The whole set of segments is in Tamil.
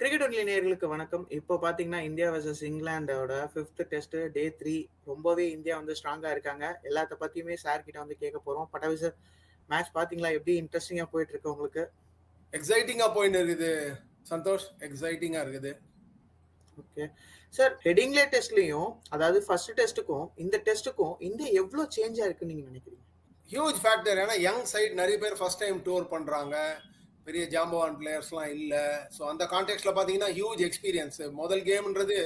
கிரிக்கெட் ஒன்லி நேயர்களுக்கு வணக்கம். இப்போ பார்த்தீங்கன்னா, இந்தியா வெர்சஸ் இங்கிலாந்தோட 5த் டெஸ்ட் டே 3 ரொம்பவே இந்தியா வந்து ஸ்ட்ராங்கா இருக்காங்க. எல்லாத்த பத்தியுமே சார் கிட்ட வந்து கேட்க போறோம். பட்டாபி சார் மேட்ச் பார்த்தீங்களா? எப்படி இன்ட்ரஸ்டிங்கா போயிட்டு இருக்கு உங்களுக்கு? எக்ஸைட்டிங்கா போயின்னு இருக்குது சந்தோஷ் எக்ஸைட்டிங்கா இருக்குது ஓகே. சார் ஹெடிங்லே டெஸ்ட்லயும் அதாவது ஃபர்ஸ்ட் டெஸ்ட்டுக்கும், இந்த டெஸ்ட்டுக்கும் இந்தியா எவ்ளோ சேஞ்ச் ஆயிருக்குன்னு நீங்க நினைக்கிறீங்க? ஹியூஜ் ஃபேக்டர் ஏன்னா யங் சைடு நிறைய பேர் ஃபர்ஸ்ட் டைம் டூர் பண்றாங்க பெரிய ஜாம்பவான் பிளேயர்ஸ்லாம் இல்லை. ஸோ அந்த கான்டெக்ட்ல பார்த்தீங்கன்னா ஹியூஜ் எக்ஸ்பீரியன்ஸ் முதல் கேம்ன்றது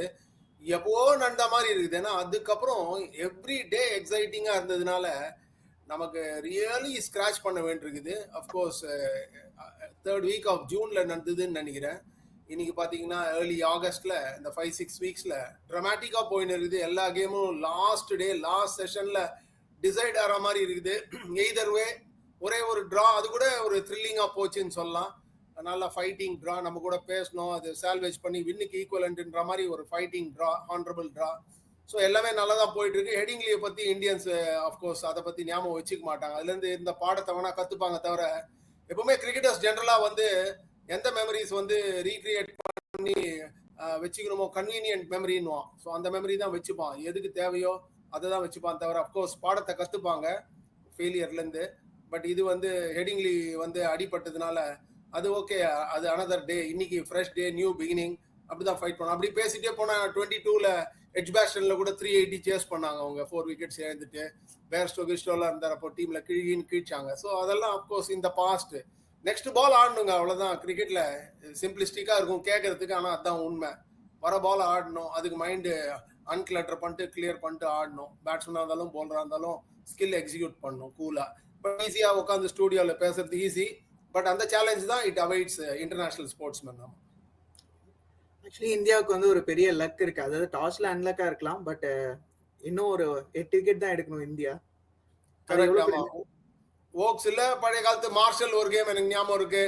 எப்போ நடந்த மாதிரி இருக்குது. ஏன்னா அதுக்கப்புறம் எவ்ரி டே எக்ஸைட்டிங்காக இருந்ததுனால நமக்கு ரியலி ஸ்க்ராச் பண்ண வேண்டியிருக்குது. Of course third week of ஜூனில் நடந்ததுன்னு நினைக்கிறேன். இன்னைக்கு பார்த்தீங்கன்னா ஏர்லி ஆகஸ்ட்ல இந்த ஃபைவ் சிக்ஸ் வீக்ஸில் ட்ரமாட்டிக்காக போயின்னு இருக்குது. எல்லா கேமும் லாஸ்ட் டே லாஸ்ட் செஷனில் டிசைட் ஆகிற மாதிரி இருக்குது. எய்தர் வே ஒரே ஒரு ட்ரா அது கூட ஒரு த்ரில்லிங்காக போச்சுன்னு சொல்லலாம். நல்ல ஃபைட்டிங் ட்ரா நம்ம கூட பேசணும் அது சால்வேஜ் பண்ணி வின்னுக்கு ஈக்குவலண்ட்ன்ற மாதிரி ஒரு fighting draw honourable draw so எல்லாமே நல்லா தான் போயிட்டு இருக்கு ஹெடிங்லியை பற்றி இந்தியன்ஸ் அஃப்கோர்ஸ் அதை பற்றி ஞாபகம் வச்சுக்க மாட்டாங்க. அதுலேருந்து இந்த பாடத்தை வேணா கற்றுப்பாங்க தவிர எப்பவுமே கிரிக்கெட்டர்ஸ் ஜென்ரலாக வந்து எந்த மெமரிஸ் வந்து ரீக்ரியேட் பண்ணி வச்சுக்கணுமோ கன்வீனியன்ட் மெமரின்னுவான் ஸோ அந்த மெமரி தான் வச்சுப்பான். எதுக்கு தேவையோ அதை தான் வச்சுப்பான் தவிர அஃப்கோர்ஸ் பாடத்தை கற்றுப்பாங்க ஃபெயிலியர்லேருந்து பட் இது வந்து ஹெடிங்லி வந்து அடிபட்டதுனால அது ஓகே அது அனதர் டே இன்னைக்கு ஃப்ரெஷ் டே நியூ பிகினிங் அப்படிதான் ஃபைட் பண்ணோம். அப்படி பேசிட்டே போனா டுவெண்ட்டி டூல எட்ஜ் பேஸ்டன்ல கூட த்ரீ எயிட்டி சேஸ் பண்ணாங்க அவங்க. ஃபோர் விக்கெட்ஸ் இழந்துட்டு வேர் ஸ்டோகிஸ்டோலாம் இருந்தார். அப்போ டீம்ல கிழின்னு கிழிச்சாங்க. ஸோ அதெல்லாம் அப்கோர்ஸ் இந்த பாஸ்ட் நெக்ஸ்ட் பால் ஆடணுங்க அவ்வளோதான் கிரிக்கெட்ல சிம்பிளிஸ்டிக்கா இருக்கும் கேட்கறதுக்கு ஆனால் அதுதான் உண்மை. வர பால் ஆடணும். அதுக்கு மைண்டு அன்கிளட்டர் பண்ணிட்டு கிளியர் பண்ணிட்டு ஆடணும். பேட்ஸ்மேனாக இருந்தாலும் பவுலராக இருந்தாலும் ஸ்கில் எக்ஸிக்யூட் பண்ணணும் கூலாக ஈஸியாக உட்காந்து ஸ்டூடியோவில் பேசுறது ஈஸி பட் அந்த சேலஞ்ச் தான் it awaits international sportsman நம்ம. ஆக்சுவலி இந்தியாவுக்கு வந்து ஒரு பெரிய லக் இருக்கு. அதாவது டாஸ்ல அன்லக்கா இருக்கலாம் பட் இன்னும் ஒரு எட்டு விக்கெட் தான் எடுக்கணும் இந்தியா. ஓக்ஸ் இல்ல பழைய காலத்து மார்ஷல் ஒரு கேம் எனக்கு ஞாபகம் இருக்கு.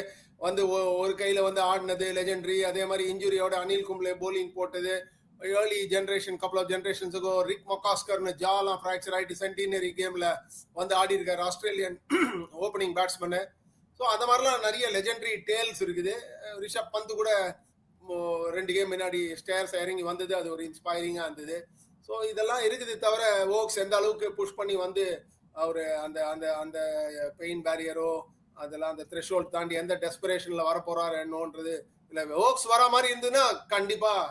வந்து ஒரு கையில வந்து ஆடினது லெஜெண்டரி அதே மாதிரி இன்ஜுரியோட அனில் கும்ப்ளே போலிங் போட்டது. ஏர்லி ஜென்ரேஷன் கப்பல் ஆஃப் ஜென்ரேஷன்ஸுக்கோ ரிக் மொக்காஸ்கர்னு ஜாலாம் ஃப்ராக்சர் ஆகிட்டு சென்டினரி கேமில் வந்து ஆடி இருக்கார் ஆஸ்திரேலியன் ஓப்பனிங் பேட்ஸ்மேனு ஸோ அந்த மாதிரிலாம் நிறைய லெஜெண்டரி டேல்ஸ் இருக்குது. ரிஷப் பந்து கூட ரெண்டு கேம் முன்னாடி ஸ்டேர்ஸ் இறங்கி வந்தது அது ஒரு இன்ஸ்பைரிங்காக இருந்தது. ஸோ இதெல்லாம் இருக்குது தவிர ஓக்ஸ் எந்த அளவுக்கு புஷ் பண்ணி வந்து அவர் அந்த அந்த அந்த பெயின் பேரியரோ அதெல்லாம் அந்த த்ரெஷோல்ட் தாண்டி எந்த டெஸ்பிரேஷனில் வரப்போறாரு என்னன்றது இல்லை ஓக்ஸ் வர மாதிரி இருந்ததுன்னா கண்டிப்பாக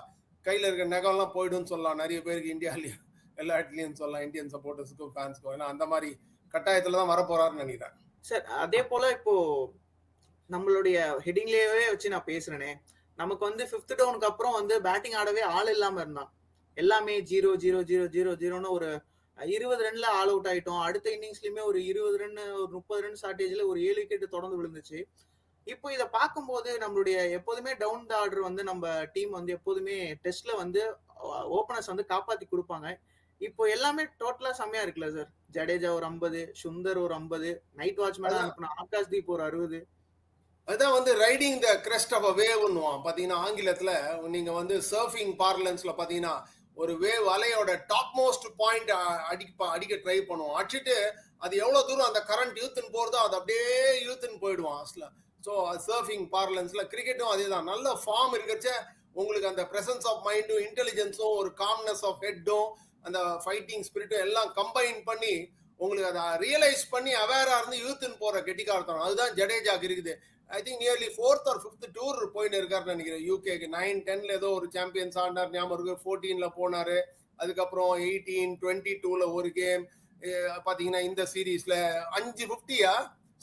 கையில் இருக்க நகம்லாம் போயிடும்னு சொல்லலாம். நிறைய பேருக்கு இந்தியாலையும் எல்லா இடத்துலையும் சொல்லலாம். இந்தியன் சப்போர்ட்டர்ஸுக்கும் ஃபேன்ஸ்க்கும் ஏன்னா அந்த மாதிரி கட்டாயத்தில் தான் வரப்போறாருன்னு நினைக்கிறேன். சார் அதே போல இப்போ நம்மளுடைய ஹெட்டிங்லேயே வச்சு நான் பேசுறேனே. நமக்கு வந்து ஃபிஃப்த் டவுனுக்கு அப்புறம் வந்து பேட்டிங் ஆடவே ஆள் இல்லாம இருந்தான். எல்லாமே ஜீரோ ஜீரோ ஜீரோ ஜீரோ ஜீரோன்னு ஒரு இருபது ரன்ல ஆல் அவுட் ஆயிட்டோம். அடுத்த இன்னிங்ஸ்லயுமே ஒரு இருபது ரன் ஒரு முப்பது ரன் ஷார்டேஜ்ல ஒரு ஏழு விக்கெட் தொடர்ந்து விழுந்துச்சு. இப்போ இதை பார்க்கும்போது நம்மளுடைய எப்போதுமே டவுன் த ஆர்டர் வந்து நம்ம டீம் வந்து எப்போதுமே டெஸ்ட்ல வந்து ஓப்பனர்ஸ் வந்து காப்பாத்தி கொடுப்பாங்க. இப்போ எல்லாமே டோட்டலா செம்மையா இருக்குல்ல சார் ஜடேஜா ஒரு ஐம்பது சுந்தர் ஒரு ஐம்பது நைட் வாட்ச்மேன் அனுப்பின ஆகாஷ் தீப் ஒரு அறுபது. அதான் வந்து riding the crest of a வேவ்னுவான் பாத்தீங்கன்னா ஆங்கிலத்துல நீங்க வந்து சர்ஃபிங் பார்லன்ஸ்ல பாத்தீங்கன்னா ஒரு வேவ் அலையோட டாப் மோஸ்ட் பாயிண்ட் அடிக்க அடிக்க ட்ரை பண்ணுவோம் அடிச்சுட்டு அது எவ்வளவு தூரம் அந்த கரண்ட் இழுத்துன்னு போறதோ அது அப்படியே இழுத்துன்னு போயிடுவான். அஸ்ல ஸோ சர்ஃபிங் பார்லன்ஸில் கிரிக்கெட்டும் அதே தான் நல்ல ஃபார்ம் இருக்கிறச்ச உங்களுக்கு அந்த ப்ரெசன்ஸ் ஆஃப் மைண்டும் இன்டெலிஜென்ஸும் ஒரு காம்னஸ் ஆஃப் ஹெட்டும் அந்த ஃபைட்டிங் ஸ்பிரிட்டும் எல்லாம் கம்பைன் பண்ணி உங்களுக்கு அதை ரியலைஸ் பண்ணி அவேரா இருந்து யூத்துன்னு போகிற கெட்டிக்காரத்தனம். அதுதான் ஜடேஜாக்கு இருக்குது. I think nearly fourth or fifth tour போயின்னு இருக்காருன்னு நினைக்கிறேன். யூகேக்கு நைன் டென்ல ஏதோ ஒரு சாம்பியன்ஸ் ஆடினார் ஞாபகம் இருக்கு. ஃபோர்டீனில் போனாரு. அதுக்கப்புறம் எயிட்டீன் டுவெண்ட்டி டூவில் ஒரு கேம் பார்த்தீங்கன்னா இந்த சீரீஸில் அஞ்சு ஃபிஃப்டியா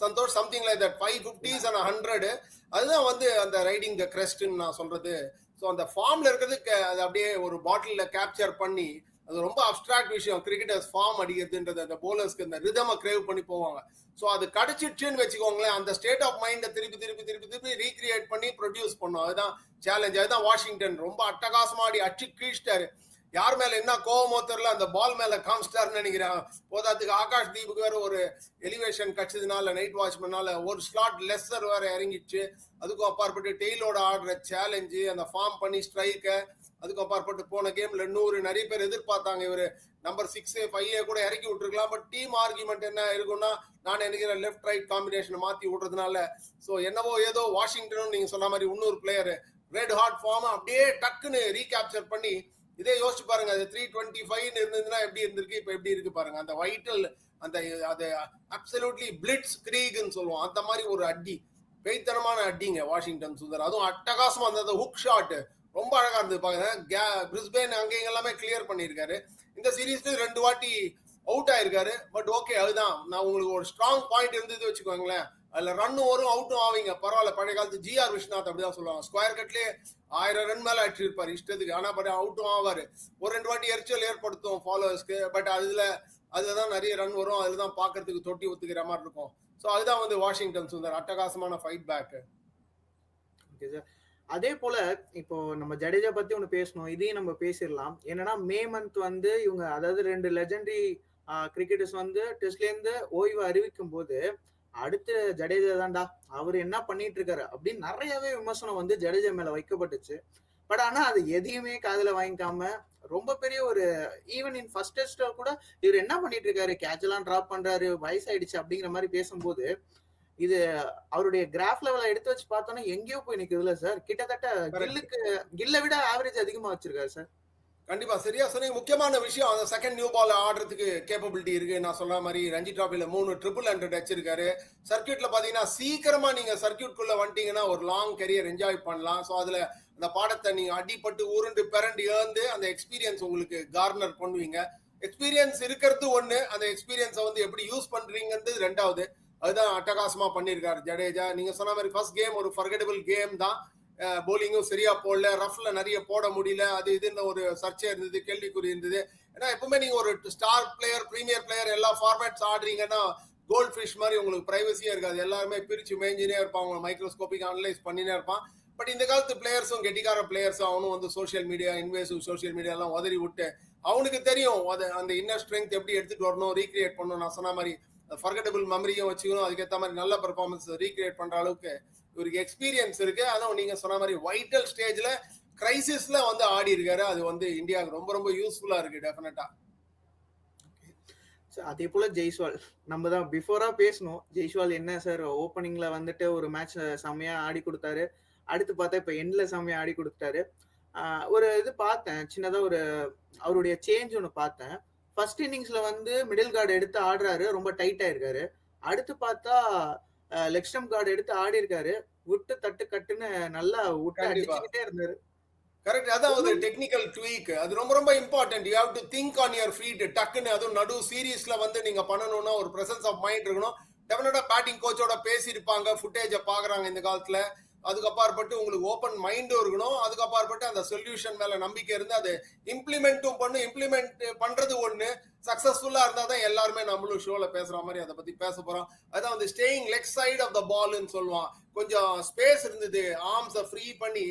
Santhosh something like that five fifties and hundred அதுதான் வந்து அந்த ரைடிங் த கிரெஸ்ட்னு நான் சொல்றது. ஸோ அந்த ஃபார்ம்ல இருக்கிறது அது அப்படியே ஒரு பாட்டில கேப்சர் பண்ணி அது ரொம்ப அப்ட்ராக்ட் விஷயம். கிரிக்கெட்டர்ஸ் ஃபார்ம் அடிக்கிறதுன்றது அந்த போலர்ஸ்க்கு இந்த ரிதம கிரேவ் பண்ணி போவாங்க. ஸோ அது கிடைச்சிடுச்சுன்னு வச்சுக்கோங்களேன் அந்த ஸ்டேட் ஆஃப் மைண்டை திருப்பி திருப்பி திருப்பி திருப்பி ரீக்ரியேட் பண்ணி ப்ரொடியூஸ் பண்ணும். அதுதான் சேலஞ்ச் அதுதான் வாஷிங்டன் ரொம்ப அட்டகாசமாடி அடிச்சு அச்சு கீழ்ச்சிட்டாரு. யார் மேல என்ன கோபமோ தெரியல அந்த பால் மேல காமிச்சிட்டாருன்னு நினைக்கிறேன். போதாத்துக்கு ஆகாஷ் தீபுக்கு வேற ஒரு எலிவேஷன் கட்சதுனால நைட் வாட்ச்மேனால ஒரு ஸ்லாட் லெஸ்ஸர் வேற இறங்கிடுச்சு. அதுக்கும் அப்பாற்பட்டு டெய்லோட ஆடுற சேலஞ்சு அந்த ஃபார்ம் பண்ணி ஸ்ட்ரைக்க அதுக்கும் அப்பாற்பட்டு போன கேம்ல நூறு நிறைய பேர் எதிர்பார்த்தாங்க இவரு. நம்பர் சிக்ஸ் ஃபைவ் கூட இறக்கி விட்டுருக்கலாம். பட் டீம் ஆர்குமெண்ட் என்ன இருக்கும்னா நான் நினைக்கிறேன் லெஃப்ட் ரைட் காம்பினேஷன் மாத்தி விடுறதுனால ஸோ என்னவோ ஏதோ வாஷிங்டனும் நீங்க சொன்ன மாதிரி இன்னொரு பிளேயர் ரெட் ஹாட் ஃபார்ம் அப்படியே டக்குன்னு ரீகேப்சர் பண்ணி இதே யோசிச்சு பாருங்க அது த்ரீ டுவெண்ட்டி ஃபைவ் இருந்ததுன்னா எப்படி இருந்திருக்கு? இப்போ எப்படி இருக்கு பாருங்க. அந்த வைட்டல் அந்த அது அப்சல்யூட்லி பிளிட்ஸ் கிரீக்னு சொல்லுவோம். அந்த மாதிரி ஒரு அடி பெய்த்தனமான அடிங்க வாஷிங்டன் சுந்தர். அதுவும் அட்டகாசமா அந்த ஹுக் ஷாட் ரொம்ப அழகா இருந்தது பாருங்க. பிரிஸ்பேன் அங்கே எல்லாமே கிளியர் பண்ணியிருக்காரு. இந்த சீரீஸ்ல ரெண்டு வாட்டி அவுட் ஆயிருக்காரு. பட் ஓகே அதுதான். நான் உங்களுக்கு ஒரு ஸ்ட்ராங் பாயிண்ட் இருந்தது வச்சுக்கோங்களேன். அதுல ரன்னும் வரும் அவுட்டும் ஆவீங்க. பரவாயில்ல பழைய காலத்து ஜிஆர் விஸ்வநாத் அப்படிதான் சொல்லுவாங்க. ஸ்கொயர் கட்லயே ஆயிரம் ரன் மேல அடிச்சிருப்பாரு இஷ்டத்துக்கு. ஆனா பட் அவுட்டும் ஆவாரு. ஒரு ரெண்டு வாட்டி எரிச்சல் ஏற்படுத்தும் ஃபாலோவர்ஸ்க்கு பட் அதுல அதுலதான் நிறைய ரன் வரும். அதுலதான் பாக்குறதுக்கு தொட்டி ஒத்துக்கிற மாதிரி இருக்கும். ஸோ அதுதான் வந்து வாஷிங்டன் சுந்தர் அட்டகாசமான ஃபைட் பேக் ஓகே சார் அதே போல இப்போ நம்ம ஜடேஜா பத்தி ஒன்று பேசணும். இதையும் நம்ம பேசிடலாம். என்னன்னா மே மந்த் வந்து இவங்க அதாவது ரெண்டு லெஜண்டரி கிரிக்கெட்டர்ஸ் வந்து டெஸ்ட்லேருந்து ஓய்வு அறிவிக்கும் போது அடுத்து ஜடேஜா தான்டா. அவர் என்ன பண்ணிட்டு இருக்காரு அப்படின்னு நிறையவே விமர்சனம் வந்து ஜடேஜா மேல வைக்கப்பட்டுச்சு. பட் ஆனா அது எதையுமே காதுல வாங்கிக்காம ரொம்ப பெரிய ஒரு ஈவன் இன் ஃபர்ஸ்ட் டெஸ்ட்ல கூட இவர் என்ன பண்ணிட்டு இருக்காரு கேட்ச் எல்லாம் டிராப் பண்றாரு வயசாயிடுச்சு அப்படிங்கிற மாதிரி பேசும்போது இது அவருடைய கிராஃப் லெவல எடுத்து வச்சு பார்த்தோம்னா எங்கேயோ போய் நிக்குதுல சார். கிட்டத்தட்ட கில்லுக்கு கில்ல விட ஆவரேஜ் அதிகமா வச்சிருக்காரு சார். கண்டிப்பா சரியா சொன்னீங்க. முக்கியமான விஷயம் அந்த செகண்ட் நியூ பால் ஆடுறதுக்கு கேப்பபிலிட்டி இருக்கு. நான் சொல்ற மாதிரி ரஞ்சி டிராபில மூணு ட்ரிபிள் ஹண்ட்ரட் அடிச்சிருக்காரு. சர்க்கியூட்ல பாத்தீங்கன்னா சீக்கிரமா நீங்க சர்க்கியூட்குள்ள வந்துட்டீங்கன்னா ஒரு லாங் கரியர் என்ஜாய் பண்ணலாம். ஸோ அதுல அந்த பாடத்தை நீங்க அடிப்பட்டு உருண்டு பிறண்டு ஏந்து அந்த எக்ஸ்பீரியன்ஸ் உங்களுக்கு கார்னர் பண்ணுவீங்க. எக்ஸ்பீரியன்ஸ் இருக்கிறது ஒண்ணு. அந்த எக்ஸ்பீரியன்ஸை வந்து எப்படி யூஸ் பண்றீங்கிறது ரெண்டாவது. அதுதான் அட்டகாசமா பண்ணியிருக்காரு ஜடேஜா. நீங்க சொன்ன மாதிரி ஃபர்ஸ்ட் கேம் ஒரு ஃபர்கெடபிள் கேம் தான். போலிங்கும் சரியா போடல ரஃப்ல நிறைய போட முடியல அது இதுன்னு ஒரு சர்ச்சை இருந்தது கேள்விக்குறி இருந்தது. ஏன்னா எப்பவுமே நீங்க ஒரு ஸ்டார் பிளேயர் பிரீமியர் பிளேயர் எல்லா ஃபார்மேட்ஸ் ஆடுறீங்கன்னா கோல்ட் ஃபிஷ் மாதிரி உங்களுக்கு பிரைவசியா இருக்காது. எல்லாருமே பிரிச்சு மேஞ்சினே இருப்பான் அவங்க மைக்ரோஸ்கோபிக் அனலைஸ் பண்ணினே இருப்பான். பட் இந்த காலத்து பிளேயர்ஸும் கெட்டிக்கார பிளேயர்ஸும் அவனும் வந்து social media invasive social media எல்லாம் உதறி விட்டு அவனுக்கு தெரியும் அது அந்த இன்னர் ஸ்ட்ரென்த் எப்படி எடுத்துட்டு வரணும் ரீக்ரியேட் பண்ணணும் நான் சொன்ன மாதிரி ஃபர்கட்டபிள் மெமரியும் வச்சுக்கணும் அதுக்கேற்ற மாதிரி நல்ல பெர்ஃபார்மன்ஸ் ரீக்ரியேட் பண்ற அளவுக்கு இவருக்கு எக்ஸ்பீரியன்ஸ் இருக்கு. அதான் நீங்க சொன்ன மாதிரி வைட்டல் ஸ்டேஜ்ல கிரைசிஸ்ல வந்து ஆடி இருக்காரு. அது வந்து இந்தியாவுக்கு ரொம்ப ரொம்ப யூஸ்ஃபுல்லா இருக்கு டெஃபினட்டா அதே போல ஜெய்ஸ்வால் நம்ம தான் பிஃபோரா பேசணும். ஜெய்ஸ்வால் என்ன சார் ஓப்பனிங்ல வந்துட்டு ஒரு மேட்ச் செம்மையா ஆடி கொடுத்தாரு. அடுத்து பார்த்தா இப்ப எண்ட்ல செம்மையா ஆடி கொடுத்தாரு ஒரு இது பார்த்தேன். சின்னதா ஒரு அவருடைய சேஞ்ச் ஒன்று பார்த்தேன். ஃபர்ஸ்ட் இன்னிங்ஸ்ல வந்து மிடில் கார்டு எடுத்து ஆடுறாரு. ரொம்ப டைட்டா இருக்காரு. அடுத்து பார்த்தா லெக் ஸ்டம் கார்டு எடுத்து ஆடி இருக்காரு விட்டு தட்டு கட்டுன்னு நல்லா விட்டு அடிச்சுக்கிட்டே இருந்தாரு. கரெக்ட் அதான் ஒரு டெக்னிக்கல் ட்வீக் அது ரொம்ப ரொம்ப important you have to think on your feet டக்குன்னு அதுவும் நடு சீரீஸ்ல வந்து நீங்க பண்ணணும்னா ஒரு பிரசன்ஸ் ஆஃப் மைண்ட் இருக்கணும். டெஃபினட்டா பேட்டிங் கோச்சோட பேசியிருப்பாங்க. ஃபுட்டேஜை பாக்குறாங்க இந்த காலத்துல. அதுக்கு அப்பாற்பட்டு உங்களுக்கு ஓப்பன் மைண்டும் இருக்கணும். அதுக்கு அப்பாற்பட்டு அந்த சொல்யூஷன் மேல நம்பிக்கை இருந்து அதை இம்ப்ளிமெண்ட்டும் பண்ணு. இம்ப்ளிமெண்ட் பண்றது ஒண்ணு. சக்சஸ்ஃபுல்லா இருந்தா தான் எல்லாருமே நம்மளும் ஷோல பேசுற மாதிரி அதை பத்தி பேச போறோம். அதான் வந்து staying leg side of the பால்னு சொல்லுவான். கொஞ்சம் ஸ்பேஸ் இருந்தது. ஆர்ம்ஸை ஃப்ரீ பண்ணி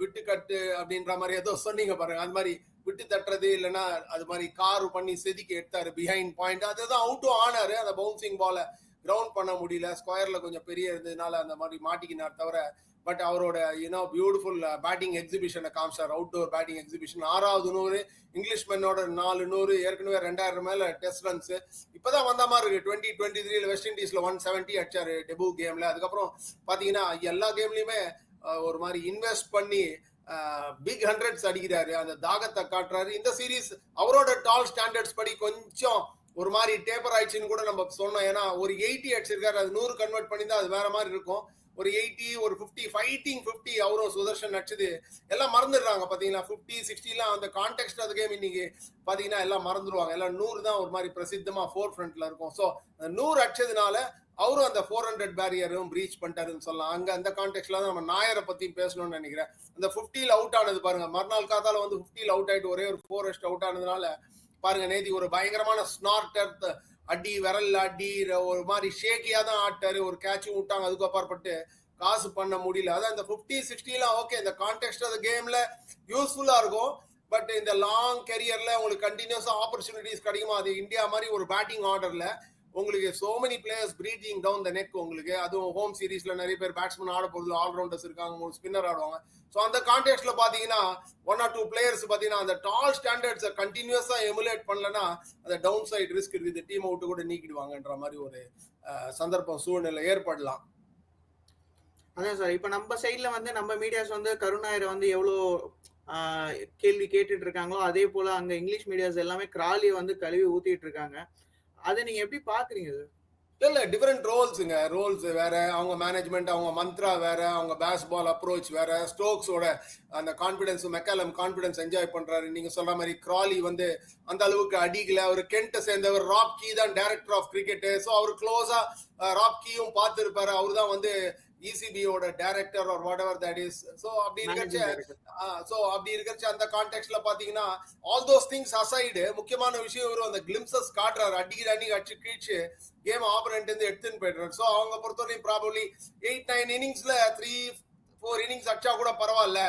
விட்டு கட்டு அப்படின்ற மாதிரி ஏதோ சொன்னீங்க பாருங்க. அது மாதிரி விட்டு தட்டுறது இல்லைன்னா அது மாதிரி கார் பண்ணி செதுக்கி எடுத்தாரு. பிஹைண்ட் பாயிண்ட் அதுதான் அவுட்டும் ஆனாரு. அந்த பவுன்சிங் பாலை கிரவுண்ட் பண்ண முடியல. ஸ்கொயர்ல கொஞ்சம் பெரிய இருந்ததுனால அந்த மாதிரி மாட்டிக்கினார் தவிர பட் அவரோட யூனோ பியூட்டிஃபுல் பேட்டிங் எக்ஸிபிஷனை காமிச்சார். அவுட்டோர் பேட்டிங் எக்ஸிபிஷன் ஆறாவது நூறு இங்கிலீஷ் மென்னோட நாலு நூறு ஏற்கனவே ரெண்டாயிரம் மேல டெஸ்ட் ரன்ஸ் இப்பதான் வந்த மாதிரி இருக்கு. டுவெண்ட்டி டுவெண்ட்டி த்ரீல வெஸ்ட் இண்டீஸ்ல ஒன் செவன்ட்டி அடிச்சாரு டெபு கேம்ல அதுக்கப்புறம் பாத்தீங்கன்னா எல்லா கேம்லயுமே uh, ஒரு மாதிரி இன்வெஸ்ட் பண்ணி uh, பிக் ஹண்ட்ரட்ஸ் அடிக்கிறாரு. அந்த தாகத்தை காட்டுறாரு. இந்த சீரீஸ் அவரோட டால் ஸ்டாண்டர்ட்ஸ் படி கொஞ்சம் ஒரு மாதிரி டேப்பர் ஆயிடுச்சுன்னு கூட நம்ம சொன்னோம். ஏன்னா ஒரு எயிட்டி அடிச்சிருக்காரு. அது நூறு கன்வெர்ட் பண்ணி தான் அது வேற மாதிரி இருக்கும். ஒரு எயிட்டி ஒரு ஃபிஃப்டி ஃபைட்டிங் ஃபிஃப்டி அவரும் சுதர்ஷன் அடிச்சது எல்லாம் மறந்துடுறாங்க பாத்தீங்களா ஃபிஃப்டி சிக்ஸ்டிலாம் அந்த கான்டெக்ட் அது கேம் இன்னைக்கு பாத்தீங்கன்னா எல்லாம் மறந்துடுவாங்க. எல்லாம் நூறு தான் ஒரு மாதிரி பிரசித்தமா ஃபோர் ஃப்ரண்ட்ல இருக்கும் ஸோ நூறு அடிச்சதுனால அவரும் அந்த ஃபோர் ஹண்ட்ரட் பேரியரும் பிரீச் பண்ணிட்டாருன்னு சொல்லலாம். அங்கே அந்த கான்டெக்ட்ல தான் நம்ம நாயரை பத்தி பேசணும்னு நினைக்கிறேன். அந்த ஃபிஃப்டியில் அவுட் ஆனது பாருங்க. மறுநாள் காத்தால வந்து ஃபிஃப்டியில் அவுட் ஆயிட்டு ஒரே ஒரு ஃபோர் அவுட் ஆனதுனால பாருங்க நேதி ஒரு பயங்கரமான ஸ்னார்டர் அடி விரல் அடி ஒரு மாதிரி ஷேக்கியா தான் ஆட்டாரு. ஒரு கேட்சும் விட்டாங்க அதுக்கு அப்பாற்பட்டு காசு பண்ண முடியல. அதான் இந்த ஃபிஃப்டி சிக்ஸ்டிலாம் ஓகே இந்த கான்டெக்ட் ஆஃப் கேம்ல யூஸ்ஃபுல்லா இருக்கும். பட் இந்த லாங் கெரியர்ல உங்களுக்கு கண்டினியூஸா ஆப்பர்ச்சுனிட்டிஸ் கிடைக்குமா? அது இந்தியா மாதிரி ஒரு பேட்டிங் ஆர்டர்ல உங்களுக்கு so many players breathing down the neck உங்களுக்கு. அதுவும் ஹோம் சீரீஸ்ல நிறைய பேர் பேட்ஸ்மேன் ஆட போறது ஆல்ரவுண்டர்ஸ் இருக்காங்க மூணு ஸ்பின்னர் ஆடுவாங்க. ஸோ அந்த கான்டெக்ட்ல பாத்தீங்கன்னா ஒன் ஆர் டூ பிளேயர்ஸ் பாத்தீங்கன்னா அந்த டால் ஸ்டாண்டர்ட்ஸை கண்டினியூஸா எமுலேட் பண்ணலன்னா அந்த டவுன் சைட் ரிஸ்க் இருக்குது டீம் அவுட்டு கூட நீக்கிடுவாங்கன்ற மாதிரி ஒரு சந்தர்ப்பம் சூழ்நிலை ஏற்படலாம். அதான் சார் இப்போ நம்ம சைட்ல வந்து நம்ம மீடியாஸ் வந்து கருணாயரை வந்து எவ்வளோ கேள்வி கேட்டுட்டு இருக்காங்களோ அதே போல அங்க இங்கிலீஷ் மீடியாஸ் எல்லாமே கிராலியை வந்து கழுவி ஊத்திட்டு இருக்காங்க. அதை நீங்க எப்படி பாக்குறீங்க இல்ல டிஃபரெண்ட் ரோல்ஸுங்க ரோல்ஸ் வேற அவங்க மேனேஜ்மெண்ட் அவங்க மந்த்ரா வேற அவங்க பேஸ்பால் அப்ரோச் வேற ஸ்டோக்ஸோட அந்த கான்பிடன்ஸ் மெக்காலம் கான்பிடன்ஸ் என்ஜாய் பண்றாரு. நீங்க சொல்ற மாதிரி கிராலி வந்து அந்த அளவுக்கு அடிக்கல. அவர் கென்ட்டை சேர்ந்தவர் ராப் கீ தான் டைரக்டர் ஆஃப் கிரிக்கெட் ஸோ அவர் க்ளோஸா ராப் கீயும் பார்த்துருப்பாரு. அவர் தான் வந்து இசிபியோட director or whatever that is so அப்படி இருக்கச்ச சோ அப்படி இருக்கச்சு அந்த கான்டெக்ட்ல பாத்தீங்கன்னா ஆல் தோஸ் திங்ஸ் அசைடு முக்கியமான விஷயம் இவரு அந்த கிளிம்சஸ் காட்டுறாரு. அடிக்கிற அடி அடிச்சு கீழ்ச்சு கேம் ஆப்பரண்ட் இருந்து எடுத்துன்னு போயிடுறாரு. சோ அவங்க பொறுத்தவரையும் ப்ராபப்ளி எயிட் நைன் இன்னிங்ஸ்ல த்ரீ ஃபோர் இன்னிங்ஸ் அடிச்சா கூட பரவாயில்ல.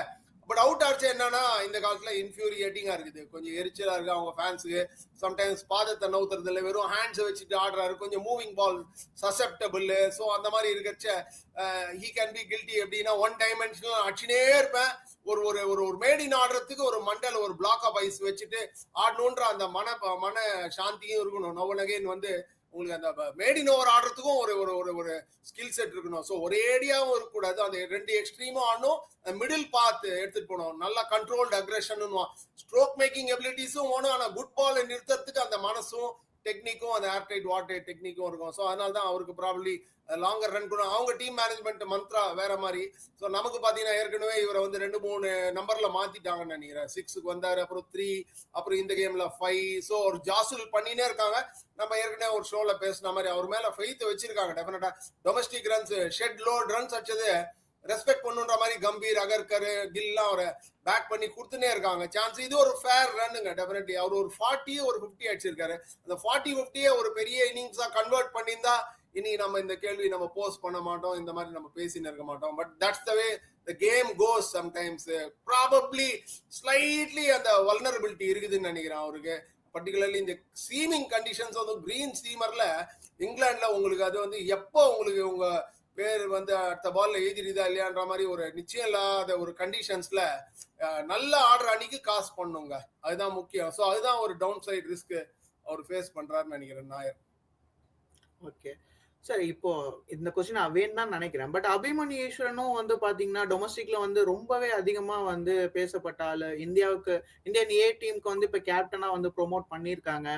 பட் அவுட் ஆச்சு என்னன்னா இந்த காலத்துல இன்ஃபியூரியேட்டிங்கா இருக்குது. கொஞ்சம் எரிச்சலா இருக்கு. அவங்க ஃபேன்ஸுக்கு சம்டைம்ஸ் பாதத்தை நவுத்துறது இல்லை வெறும் ஹேண்ட்ஸ் வச்சுட்டு ஆடுறாரு. கொஞ்சம் மூவிங் பால் சசெப்டபிள் ஸோ அந்த மாதிரி இருக்கச்ச ஹீ கேன் பி கில்ட்டி எப்படின்னா ஒன் டைமென்ஷனல் அடிச்சுனே இருப்பேன். ஒரு ஒரு ஒரு ஒரு மேடின் ஆடுறதுக்கு ஒரு மண்டல ஒரு பிளாக் ஆஃப் ஐஸ் வச்சுட்டு ஆடணுன்ற அந்த மன மன சாந்தியும் இருக்கணும். நவ அகைன் வந்து உங்களுக்கு அந்த மேடின் ஓவர் ஆடுறதுக்கும் ஒரு ஒரு ஒரு ஒரு ஸ்கில் செட் இருக்கணும். ஸோ ஒரேடியாவும் இருக்கக்கூடாது. அந்த ரெண்டு எக்ஸ்ட்ரீமும் ஆடணும். மிடில் பாத் எடுத்துட்டு போகணும். நல்லா கண்ட்ரோல்டு அக்ரெஷன் ஸ்ட்ரோக் மேக்கிங் எபிலிட்டிஸும் வேணும். ஆனால் குட் பால் நிறுத்துறதுக்கு அந்த மனசும் டெக்னிக்கும் அந்த ஏர்டைட் வாட்டர் டெக்னிக்கும் இருக்கும். ஸோ அதனால தான் அவருக்கு ப்ராப்ளி லாங்கர் ரன் கூட அவங்க டீம் மேனேஜ்மெண்ட் மந்த்ரா வேற மாதிரி. ஸோ நமக்கு பார்த்தீங்கன்னா ஏற்கனவே இவரை வந்து ரெண்டு மூணு நம்பர்ல மாத்திட்டாங்கன்னு நினைக்கிறேன். சிக்ஸுக்கு வந்தார் அப்புறம் த்ரீ அப்புறம் இந்த கேம்ல ஃபைவ் ஸோ ஒரு ஜாசுல் பண்ணினே இருக்காங்க. நம்ம ஏற்கனவே ஒரு ஷோல பேசின மாதிரி அவர் மேல ஃபெய்த் வச்சிருக்காங்க definitely domestic runs shed load runs அடிச்சது ரெஸ்பெக்ட் பண்ணுன்ற மாதிரி கம்பீர் அகர்கர் கில்லாம் அவரை பேக் பண்ணி கொடுத்துனே இருக்காங்க. சான்ஸ் இது ஒரு ஃபேர் ரன்னுங்க டெஃபினெட்லி அவர் ஒரு ஃபார்ட்டி ஒரு ஃபிஃப்டி அடிச்சிருக்காரு. அந்த ஃபார்ட்டி ஃபிஃப்டியே ஒரு பெரிய இன்னிங்ஸா கன்வெர்ட் பண்ணியிருந்தா இனி நம்ம இந்த கேள்வி நம்ம போஸ்ட் பண்ண மாட்டோம் இந்த மாதிரி நம்ம பேசின்னு இருக்க மாட்டோம். But that's the way the game goes sometimes probably slightly அந்த வல்னரபிலிட்டி இருக்குதுன்னு நினைக்கிறேன் அவருக்கு. பர்டிகுலர்லி இந்த சீமிங் கண்டிஷன்ஸ் வந்து கிரீன் சீமர்ல இங்கிலாந்துல உங்களுக்கு அது வந்து எப்போ உங்களுக்கு உங்க பேர் வந்து அடுத்த பால்ல எழுதிருதா இல்லையான்ற மாதிரி ஒரு நிச்சயம் இல்லாத ஒரு கண்டிஷன்ஸ்ல நல்ல ஆர்டர் அன்னைக்கு காசு பண்ணுங்க. அதுதான் முக்கியம். ஸோ அதுதான் ஒரு டவுன் சைட் ரிஸ்க் அவர் ஃபேஸ் பண்றாருன்னு நினைக்கிறேன் நாயர். ஓகே சார் இப்போ இந்த கொஸ்டின் அவேன் தான் நினைக்கிறேன். பட் அபிமன்யு ஈஸ்வரனும் வந்து பாத்தீங்கன்னா டொமஸ்டிக்ல வந்து ரொம்பவே அதிகமா வந்து பேசப்பட்ட ஆளு. இந்தியாவுக்கு இந்தியன் ஏ டீமுக்கு வந்து இப்ப கேப்டனா வந்து ப்ரொமோட் பண்ணியிருக்காங்க.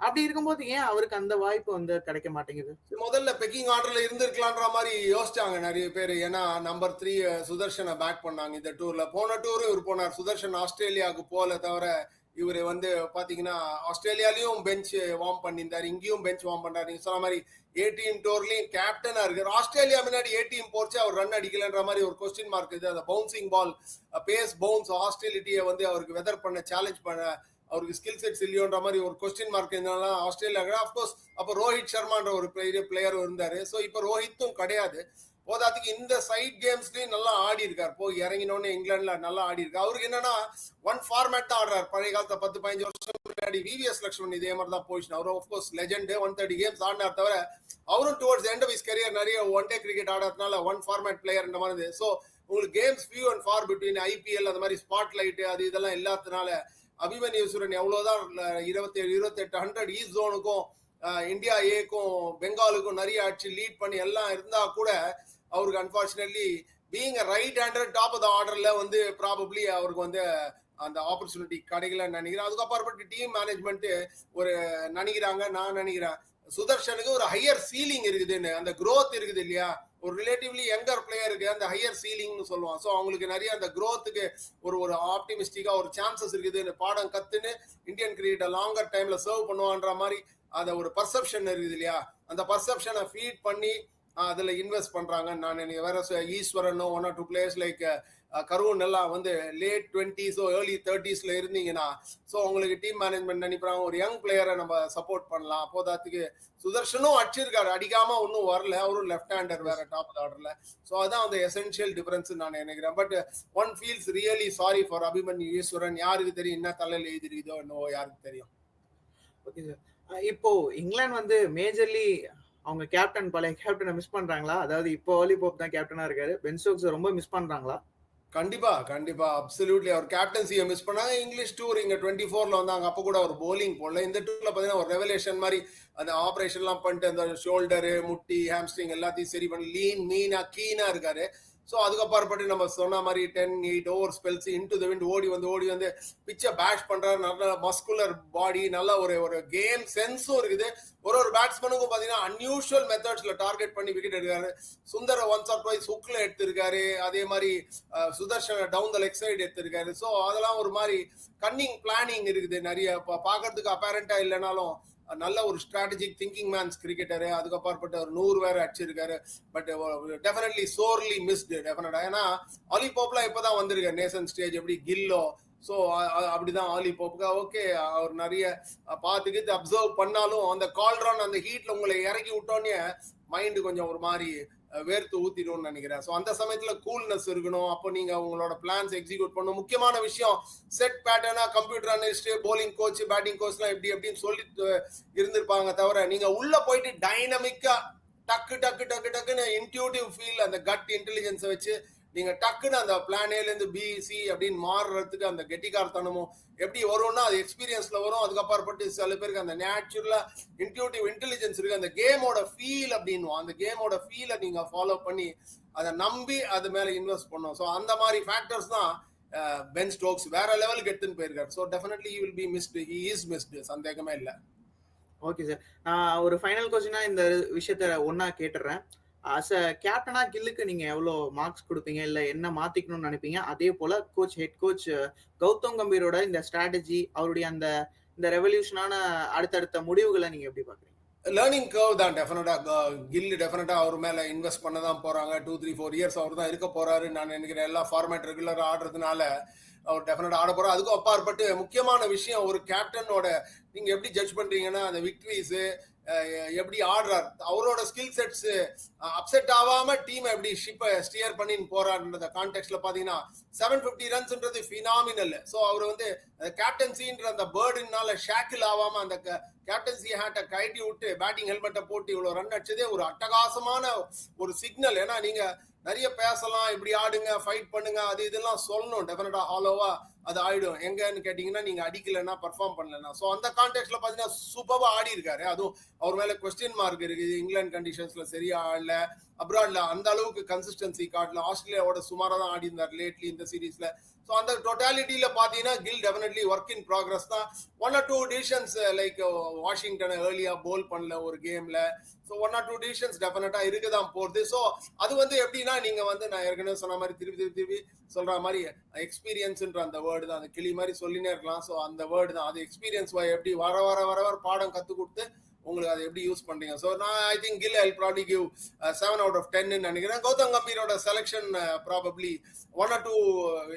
அப்படி இருக்கும்போது ஏன் அவருக்கு அந்த வாய்ப்பு வந்து கிடைக்க மாட்டேங்குது? முதல்ல பெக்கிங் ஆர்டர்ல இருந்திருக்கலான்ற மாதிரி யோசிச்சாங்க நிறைய பேர். ஏன்னா நம்பர் த்ரீ சுதர்ஷனை பேக் பண்ணாங்க இந்த டூர்ல போன டூரும் இவர் போனார். சுதர்ஷன் ஆஸ்திரேலியாவுக்கு போல தவிர இவர் வந்து பாத்தீங்கன்னா ஆஸ்திரேலியாலையும் பெஞ்ச் வார்ம் பண்ணியிருந்தாரு. இங்கேயும் பெஞ்ச் வார்ம் பண்ணாரு நீங்க சொன்ன மாதிரி ஏ டீம் டோர்லயும் கேப்டனா இருக்காரு. ஆஸ்திரேலியா முன்னாடி ஏ டீம் போச்சு அவர் ரன் அடிக்கலன்ற மாதிரி ஒரு கொஸ்டின் மார்க் இது அந்த பவுன்சிங் பால் பேஸ் பவுன்ஸ் ஹாஸ்டிலிட்டியை வந்து அவருக்கு வெதர் பண்ண சேலஞ்ச் பண்ண அவருக்கு ஸ்கில் செட்ஸ் இல்லையோன்ற மாதிரி ஒரு கொஸ்டின் மார்க் இருந்தாலும் ஆஸ்திரேலியா அஃப்கோர்ஸ் அப்போ ரோஹித் சர்மான்ற ஒரு பெரிய பிளேயர் இருந்தார். ஸோ இப்போ ரோஹித்தும் கிடையாது. போதாத்துக்கு இந்த சைட் கேம்ஸ்லயும் நல்லா ஆடி இருக்கார். போய் இறங்கினோடனே இங்கிலாந்துல நல்லா ஆடி இருக்கு அவருக்கு என்னன்னா ஒன் ஃபார்மேட் தான் ஆடுறாரு. பழைய காலத்தை பத்து பதினஞ்சு வருஷம் முன்னாடி விவிஎஸ் லட்சுமண் இதே மாதிரி தான் போயிடுச்சு. அவர் of course legend one thirty games ஆடினார் தவிர அவரும் towards end of his career நிறைய ஒன் டே கிரிக்கெட் ஆடுறதுனால ஒன் ஃபார்மேட் பிளேயர் இந்த மாதிரி ஸோ உங்களுக்கு games view and for between IPL அந்த மாதிரி ஸ்பாட் லைட் அது இதெல்லாம் இல்லாததுனால அபிமன்யூசுரன் எவ்வளவுதான் இருபத்தி இருபத்தேழு இருபத்தெட்டு ஹண்ட்ரட் ஈஸ்ட் ஜோனுக்கும் இந்தியா ஏக்கும் பெங்காலுக்கும் நிறைய ஆட்சி லீட் பண்ணி எல்லாம் இருந்தா கூட அவருக்கு unfortunately being right handed top of the ஆர்டர்ல வந்து ப்ராபப்ளி அவருக்கு வந்து அந்த ஆப்பர்ச்சுனிட்டி கிடைக்கலன்னு நினைக்கிறேன். அதுக்கப்புறப்பட்டு டீம் மேனேஜ்மெண்ட் ஒரு நினைக்கிறாங்க நான் நினைக்கிறேன். சுதர்ஷனுக்கு ஒரு ஹையர் சீலிங் இருக்குதுன்னு அந்த க்ரோத் இருக்குது இல்லையா? ஒரு ரிலேட்டிவ்லி யங்கர் பிளேயருக்கு அந்த ஹையர் சீலிங்னு சொல்லுவான். ஸோ அவங்களுக்கு நிறைய அந்த க்ரோத்துக்கு ஒரு ஒரு ஆப்டிமிஸ்டிக்காக ஒரு சான்சஸ் இருக்குது. பாடம் கத்துன்னு இந்தியன் கிரிக்கெட்டை லாங்கர் டைம்ல சர்வ் பண்ணுவான்ற மாதிரி அந்த ஒரு பர்செப்ஷன் இருக்குது இல்லையா? அந்த பர்செப்ஷனை ஃபீட் பண்ணி அதில் இன்வெஸ்ட் பண்ணுறாங்கன்னு நான் வேற ஈஸ்வரனோ one or two players like கருவன் எல்லாம் வந்து லேட் டுவெண்ட்டிஸோ ஏர்லி தேர்ட்டிஸ்ல இருந்தீங்கன்னா ஸோ உங்களுக்கு டீம் மேனேஜ்மெண்ட் நினைப்பாங்க ஒரு யங் பிளேயரை நம்ம சப்போர்ட் பண்ணலாம். அப்போதாத்துக்கு சுதர்ஷனும் அடிச்சிருக்காரு. அடிக்காம ஒன்றும் வரல. அவரும் லெஃப்ட் ஹேண்டர் வேற டாப் ஆர்டர்ல ஸோ அதான் அந்த எசென்ஷியல் டிஃபரன்ஸ் நான் நினைக்கிறேன். But one feels really sorry for Abhimanyu Easwaran யாருக்கு தெரியும்? என்ன தலையில் எழுதிருக்குதோ என்னவோ யாருக்கு தெரியும்? ஓகே சார் இப்போ இங்கிலாந்து வந்து மேஜர்லி அவங்க கேப்டன் பழைய கேப்டனை மிஸ் பண்றாங்களா? அதாவது இப்போ ஓலி போப் தான் கேப்டனா இருக்காரு. பென் ஸ்டோக்ஸ் ரொம்ப மிஸ் பண்றாங்களா? கண்டிப்பா கண்டிப்பா. அப்சல்யூட்லி அவர் கேப்டன்சியை மிஸ் பண்ணாங்க. இங்கிலீஷ் டூர் இங்க டுவெண்ட்டி ஃபோர்ல வந்தாங்க. அப்போ கூட ஒரு போலிங் போடல. இந்த டூர்ல பாத்தீங்கன்னா ஒரு ரெவலேஷன் மாதிரி அந்த ஆபரேஷன்லாம் பண்ணிட்டு அந்த ஷோல்டரு முட்டி ஹாம்ஸ்ட்ரிங் எல்லாத்தையும் சரி பண்ணி லீன் மீனா கீனா இருக்காரு. ஸோ அதுக்கப்புறப்பட்டு நம்ம சொன்ன மாதிரி ten eight over spells into the wind ஓடி வந்து ஓடி வந்து பிச்சை பேஷ் பண்ணுற நல்ல மஸ்குலர் பாடி நல்ல ஒரு ஒரு கேம் சென்ஸும் இருக்குது. ஒரு ஒரு பேட்ஸ்மேனுக்கும் பார்த்தீங்கன்னா அன்யூஷுவல் மெத்தட்ஸில் டார்கெட் பண்ணி விக்கெட் எடுக்காரு சுந்தர ஒன்ஸ் ஆர் ட்வைஸ் ஹுக்கில் எடுத்திருக்காரு. அதே மாதிரி Sudharshan down the leg side எடுத்திருக்காரு. ஸோ அதெல்லாம் ஒரு மாதிரி கன்னிங் பிளானிங் இருக்குது. நிறைய இப்போ பார்க்கறதுக்கு அப்பேரண்டாக இல்லைனாலும் நல்ல ஒரு ஸ்ட்ராட்டஜிக் திங்கிங் மேன்ஸ் கிரிக்கெட்டரு அதுக்கப்புறப்பட்ட ஒரு நூறு வேற அடிச்சிருக்காரு. பட் டெஃபினெட்லி சோர்லி மிஸ்டு டெஃபினட்டா ஏன்னா ஆலி போப்லாம் இப்பதான் வந்திருக்காரு நேஷன் ஸ்டேஜ் எப்படி கில்லோ. ஸோ அப்படிதான் ஆலி போப்புக்கா ஓகே அவர் நிறைய பார்த்துக்கிட்டு அப்சர்வ் பண்ணாலும் அந்த கால்ரான் அந்த ஹீட்ல உங்களை இறக்கி விட்டோன்னே மைண்டு கொஞ்சம் ஒரு மாதிரி வேர்த்து ஊத்திடும்னு நினைக்கிறேன். ஸோ அந்த சமயத்துல கூல்னஸ் இருக்கணும். அப்போ நீங்க உங்களோட பிளான்ஸ் எக்ஸிக்யூட் பண்ணணும். முக்கியமான விஷயம் set பேட்டர்னா computer analyst bowling coach batting கோச்லாம் எப்படி எப்படின்னு சொல்லி இருந்திருப்பாங்க தவிர நீங்க உள்ள போயிட்டு டைனமிக்கா டக்கு டக்கு டக்கு டக்குன்னு இன்டியூட்டிவ் ஃபீல் அந்த கட் இன்டெலிஜென்ஸை வச்சு நீங்க டக்குன்னு அந்த பிளான் ஏல பி சி அப்படின்னு மாறுறதுக்கு அந்த கெட்டிக்காரத்தனமும் எப்படி வரும்னா அது எக்ஸ்பீரியன்ஸ்ல வரும். அதுக்கப்புறப்பட்டு சில பேருக்கு அந்த நேச்சுரலா இன்க்ளூட்டிவ் இன்டெலிஜென்ஸ் இருக்கு. அந்த கேமோட ஃபீல் அப்படின்னுவோம் அந்த கேமோட ஃபீலை நீங்க ஃபாலோ பண்ணி அதை நம்பி அது மேல இன்வெஸ்ட் பண்ணும் ஸோ அந்த மாதிரி ஃபேக்டர்ஸ் தான் பென் ஸ்டோக்ஸ் வேற லெவலுக்கு எடுத்துன்னு போயிருக்காரு. So definitely will be missed he is missed சந்தேகமே இல்லை. ஓகே சார் நான் ஒரு ஃபைனல் கொஸ்டினா இந்த விஷயத்த ஒன்னா கேட்டுறேன். அஸ் அ கேப்டனா கில்லுக்கு நீங்க எவ்வளவு மார்க்ஸ் கொடுப்பீங்க? இல்ல என்ன மாத்திக்கணும்னு நினைப்பீங்க? அதே போல கோச் ஹெட் கோச் கௌதம் கம்பீரோட இந்த ஸ்ட்ராட்டஜி அவருடைய அந்த இந்த ரெவல்யூஷனான அடுத்தடுத்த முடிவுகளை நீங்க எப்படி பாக்குறீங்க லேர்னிங் கர்வ் தான் டெஃபினட்டா கில் டெஃபினட்டா அவர் மேல இன்வெஸ்ட் பண்ண தான் போறாங்க. டூ த்ரீ ஃபோர் இயர்ஸ் அவர் தான் இருக்க போறாரு. நான் நினைக்கிறேன் எல்லா ஃபார்மேட் ரெகுலர் ஆடுறதுனால அவர் டெஃபினட்டா ஆட போகிறார் அதுக்கும் அப்பாற்பட்டு முக்கியமான விஷயம் ஒரு கேப்டனோட நீங்க எப்படி ஜட்ஜ் பண்றீங்கன்னா அந்த விக்டரிஸ் எப்படி ஆடுறார்? அவரோட ஸ்கில் செட்ஸ் அப்செட் ஆகாம டீம் எப்படி ஷிப்பை ஸ்டியர் பண்ணின்னு போறாருன்றத கான்டெக்ட்ல பாத்தீங்கன்னா செவன் பிப்டி ரன்ஸ்ன்றது ஃபினாமினல் ஸோ அவர் வந்து கேப்டன்சின்ற அந்த பேர்டுனால ஷேக்கில் ஆகாம அந்த கேப்டன்சி ஹேட்டை கழட்டி விட்டு பேட்டிங் ஹெல்மெட்டை போட்டு இவ்வளோ ரன் அடிச்சதே ஒரு அட்டகாசமான ஒரு சிக்னல் ஏன்னா நீங்க நிறைய பேசலாம் இப்படி ஆடுங்க ஃபைட் பண்ணுங்க அது இதெல்லாம் சொல்லணும். டெஃபினட்டா ஹாலோவா அது ஆயிடும். எங்கன்னு கேட்டீங்கன்னா நீங்க அடிக்கலைன்னா பர்ஃபார்ம் பண்ணலன்னா. ஸோ அந்த கான்டெக்ட்ல பாத்தீங்கன்னா சூப்பரா ஆடி இருக்காரு. அதுவும் அவர் மேல கொஸ்டின் மார்க் இருக்குது. இங்கிலாந்து கண்டிஷன்ஸ்ல சரியா ஆடல. அப்ராட்ல அந்த அளவுக்கு கன்சிஸ்டன்சி காட்டல. ஆஸ்திரேலியாவோட சுமாரா தான் ஆடி இருந்தார் லேட்லி இந்த சீரீஸ்ல ஸோ அந்த டோட்டாலிட்டியில பாத்தீங்கன்னா Gill definitely work in progress தான். One or two decisions like Washington ஏர்லியா bowl பண்ணல ஒரு கேம்ல so one or two decisions டெஃபினட்டா இருக்க தான் போகுது. ஸோ அது வந்து எப்படின்னா நீங்க வந்து நான் ஏற்கனவே சொன்ன மாதிரி திருப்பி திருப்பி திருப்பி சொல்ற மாதிரி எக்ஸ்பீரியன்ஸ்ன்ற அந்த வேர்ட் வேர்டு தான். அந்த கிளி மாதிரி சொல்லினே இருக்கலாம். ஸோ அந்த வேர்டு தான். அது எக்ஸ்பீரியன்ஸ் எப்படி வர வர வர வர பாடம் கற்றுக் கொடுத்து உங்களுக்கு அதை எப்படி யூஸ் பண்றீங்க? ஸோ நான் I think Gill I probably give seven out of டென்னு நினைக்கிறேன். Gautam கம்பீரோட selection probably one or two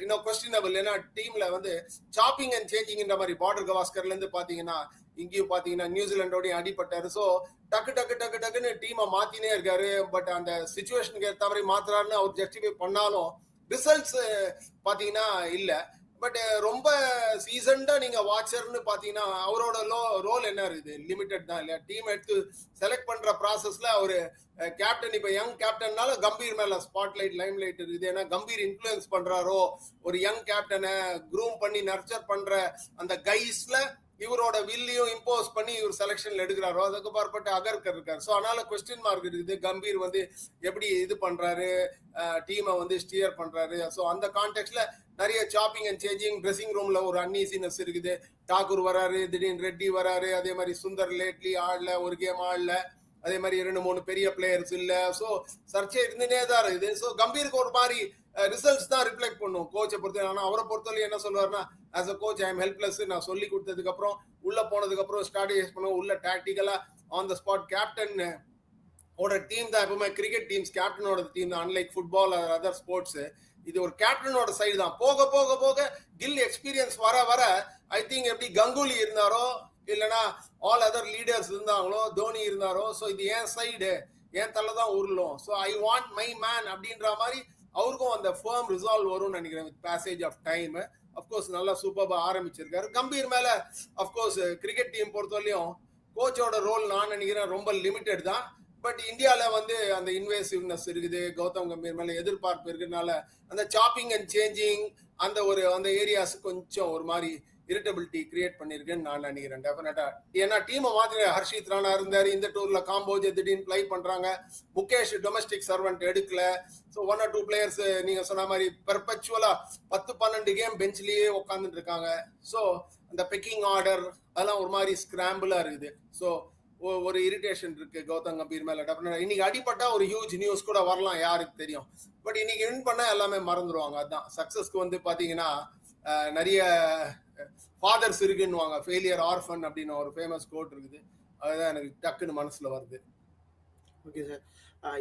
இன்னும் கொஸ்டினபிள் ஏன்னா டீம்ல வந்து சாப்பிங் அண்ட் சேஞ்சிங்ன்ற மாதிரி பார்டர் கவாஸ்கர்ல இருந்து பாத்தீங்கன்னா இங்கேயும் பாத்தீங்கன்னா நியூசிலாண்டோடையும் அடிப்பட்டாரு ஸோ டக்கு டக்கு டக்கு டக்குன்னு டீமை மாத்தினே இருக்காரு. பட் அந்த சுச்சுவேஷனுக்கு ஏற்ற மாதிரி மாத்துறாருன்னு அவர் ஜஸ்டிஃபை பண்ணாலும் ரிசல்ட்ஸ் uh, பாத்தீங்கன்னா இல்லை. பட் uh, ரொம்ப சீசன்டா நீங்க வாட்சர்னு பாத்தீங்கன்னா அவரோட லோ ரோல் என்ன இருக்குது? லிமிடெட் தான் இல்லையா? டீம் எடுத்து செலக்ட் பண்ற ப்ராசஸ்ல அவரு uh, கேப்டன் இப்ப யங் கேப்டன்னால கம்பீர் மேல ஸ்பாட்லைட் லைம் லைட் இருக்குது. ஏன்னா கம்பீர் இன்ஃபுளுன்ஸ் பண்றாரோ ஒரு யங் கேப்டனை க்ரூம் பண்ணி நர்ச்சர் பண்ற அந்த கைஸ்ல இவரோட வில்லையும் இம்போஸ் பண்ணி இவர் செலெக்ஷன்ல எடுக்கிறாரோ அதுக்கு பார்ப்பட்ட அகர்கர் இருக்காரு. ஸோ அதனால கொஸ்டின் மார்க் இருக்குது. கம்பீர் வந்து எப்படி இது பண்றாரு டீமை வந்து ஸ்டியர் பண்றாரு. ஸோ அந்த கான்டெக்ட்ல நிறைய சாப்பிங் அண்ட் சேஞ்சிங் ட்ரெஸ்ஸிங் ரூம்ல ஒரு அன்னீசினஸ் இருக்குது. டாக்கூர் வராரு திடீர்னு ரெட்டி வராரு அதே மாதிரி சுந்தர் லேட்லி ஆடல ஒரு கேம் ஆடல. அதே மாதிரி ரெண்டு மூணு பெரிய பிளேயர்ஸ் இல்ல. ஸோ சர்ச்சை இருந்துனே தான் இருக்குது. ஸோ கம்பீருக்கு ஒரு மாதிரி ரிசல்ட்ஸ் தான் ரிஃப்ளெக்ட் பண்ணும். கோச்சை பொறுத்த ஆனால் அவரை பொறுத்தவரை என்ன சொல்லுவாருன்னா as a coach I am helpless நான் சொல்லி கொடுத்ததுக்கு அப்புறம் உள்ள போனதுக்கு அப்புறம் ஸ்ட்ராட்டஜைஸ் பண்ணுவோம் உள்ள டாக்டிக்கலா ஆன் த ஸ்பாட் கேப்டன் ஓட டீம் தான் எப்பவுமே கிரிக்கெட் டீம்ஸ் கேப்டனோட டீம் தான். அன்லைக் ஃபுட்பால் அதர் ஸ்போர்ட்ஸ் இது ஒரு கேப்டனோட சைடு தான். போக போக போக கில் எக்ஸ்பீரியன்ஸ் வர வர ஐ திங்க் எப்படி கங்குலி இருந்தாரோ இல்லைனா ஆல் அதர் லீடர்ஸ் இருந்தாங்களோ தோனி இருந்தாரோ ஸோ இது ஏன் சைடு என் தலை தான் உருளும். So I want my man அப்படின்ற மாதிரி அவருக்கும் அந்த ஃபேம் ரிசால்வ் வரும்னு நினைக்கிறேன் with passage of time of course நல்லா சூப்பராக ஆரம்பிச்சிருக்காரு. கம்பீர் மேல அஃப்கோர்ஸ் கிரிக்கெட் டீம் பொறுத்தவரையும் கோச்சோட ரோல் நான் நினைக்கிறேன் ரொம்ப லிமிட்டெட் தான். பட் இந்தியாவில் வந்து அந்த இன்வேசிவ்னஸ் இருக்குது கௌதம் கம்பீர் மேலே எதிர்பார்ப்பு இருக்கிறதுனால அந்த சாப்பிங் அண்ட் சேஞ்சிங் அந்த ஒரு அந்த ஏரியாஸ் கொஞ்சம் ஒரு மாதிரி இரிட்டபிலிட்டி கிரியேட் பண்ணியிருக்கேன்னு நான் நினைக்கிறேன் டெஃபினட்டா ஏன்னா டீமை மாதிரி ஹர்ஷித் ராணா இருந்தாரு இந்த டூர்ல காம்போஜ் திடீர்னு பிளை பண்றாங்க. முகேஷ் டொமஸ்டிக் சர்வெண்ட் எடுக்கல. So one or two players நீங்க சொன்ன மாதிரி பெர்பச்சுவலா பத்து பன்னெண்டு கேம் பெஞ்ச்லயே உட்காந்துட்டு இருக்காங்க. ஸோ அந்த பெக்கிங் ஆர்டர் அதெல்லாம் ஒரு மாதிரி ஸ்கிராம்பிளா இருக்குது. ஸோ ஒரு இரிட்டேஷன் இருக்கு கௌதம் கம்பீர் மேல டெஃபினட்டா இன்னைக்கு அடிப்பட்டா ஒரு ஹியூஜ் நியூஸ் கூட வரலாம் யாருக்கு தெரியும். பட் இன்னைக்கு வின் பண்ணா எல்லாமே மறந்துடுவாங்க அதான். சக்சஸ்க்கு வந்து பாத்தீங்கன்னா நிறைய ஃபாதர்ஸ் இருக்குன்னுவாங்க. ஃபெயிலியர் ஆர்ஃபன் அப்படின்னு ஒரு ஃபேமஸ் கோட் இருக்குது. அதுதான் எனக்கு டக்குன்னு மனசுல வருது. ஓகே சார்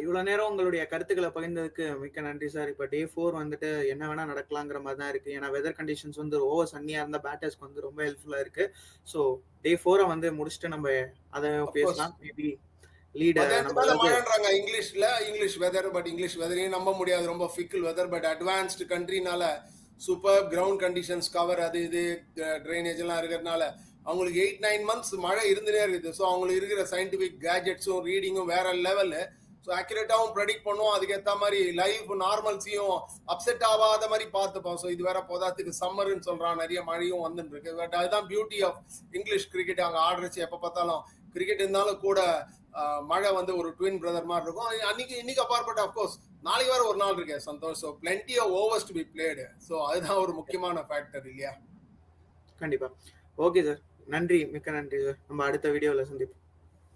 இவ்வளோ நேரம் உங்களுடைய கருத்துக்களை பகிர்ந்ததுக்கு மிக்க நன்றி சார் இப்போ டே ஃபோர் வந்துட்டு என்ன வேணா நடக்கலாங்கிற மாதிரி தான் இருக்கு. ஏன்னா வெதர் கண்டிஷன்ஸ் வந்து ஓவர் சன்னியா இருந்தால் பேட்டர்ஸ்க்கு வந்து ரொம்ப ஹெல்ப்ஃபுல்லா இருக்கு. ஸோ டே ஃபோரை வந்து முடிச்சுட்டு நம்ம அதை. பேசலாம். மேபி லீடர் இங்கிலீஷ்ல இங்கிலீஷ் வெதர் பட் இங்கிலீஷ் வெதரையும் நம்ப முடியாது. ரொம்ப ஃபிக்கல் வெதர் பட் அட்வான்ஸ்டு கண்ட்ரினால சூப்பர் கிரவுண்ட் கண்டிஷன்ஸ் கவர் அது இது ட்ரைனேஜ் எல்லாம் இருக்கிறதுனால அவங்களுக்கு எயிட் நைன் மந்த்ஸ் மழை இருந்துட்டே இருக்குது. ஸோ அவங்களுக்கு இருக்கிற சயின்டிஃபிக் கேஜெட்ஸும் ரீடிங்கும் வேற லெவலு ஸோ அக்யூரேட்டாகவும் ப்ரெடிக்ட் பண்ணுவோம். அதுக்கேற்ற மாதிரி லைஃப் நார்மல்ஸையும் அப்செட் ஆகாத மாதிரி பார்த்துப்போம். ஸோ இது வேற போதாத்துக்கு சம்மர்னு சொல்கிறான் நிறைய மழையும் வந்துட்டு இருக்கு பட் அதுதான் பியூட்டி ஆஃப் இங்கிலீஷ் கிரிக்கெட் அங்கே ஆடுறச்சு எப்போ பார்த்தாலும் கிரிக்கெட் இருந்தாலும் கூட மழை வந்து ஒரு ட்வின் பிரதர் மாதிரி இருக்கும். அன்னைக்கு இன்னைக்கு அப்பாற்பட்ட அஃப்கோர்ஸ் நாளைக்கு வேற ஒரு நாள் இருக்கு Santosh. So plenty of overs to be played so அதுதான் ஒரு முக்கியமான ஃபேக்டர் இல்லையா? கண்டிப்பா. ஓகே சார் நன்றி. மிக்க நன்றி சார் நம்ம அடுத்த வீடியோவில் சந்திப்போம்.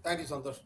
Thank you Santosh.